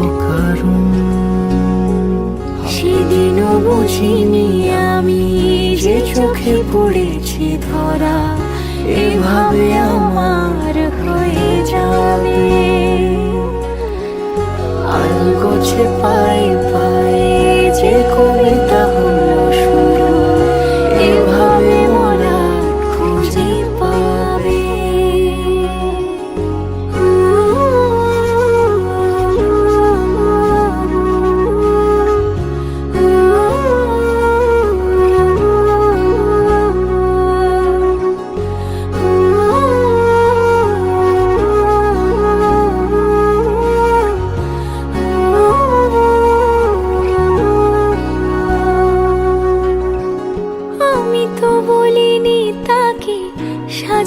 অকারণ। সেদিনও বুঝিনি আমি যে চোখে পড়েছি ধরা এভাবে আমার হয়ে যাবে। পায়ে পায়ে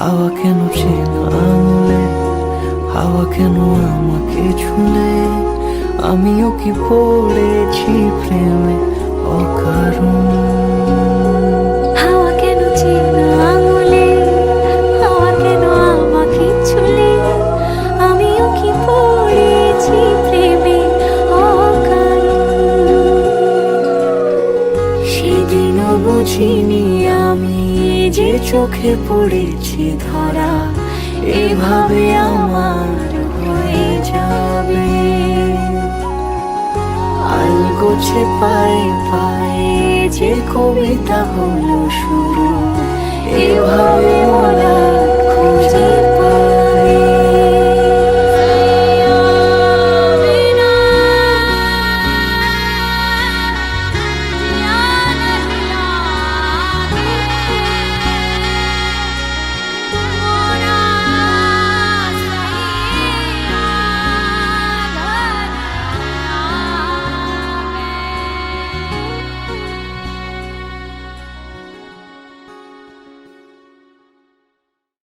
হাওয়া কেন ছিল আঙুলে? হাওয়া কেন আমাকে ছুলে? আমিও কি পড়েছি প্রেমে অকারণ? হাওয়া কেন চেন আঙুলে? হাওয়া কেন আমাকে ছুলে? আমিও কি পড়েছি প্রেমে সেদিনও বুঝিনি আমি যে চোখে পড়েছি ধরা, এভাবে আমার হয়ে যাবে। আলগোছে পায়ে পায়ে যে কবিতা হলো শুরু, এভাবে মোরা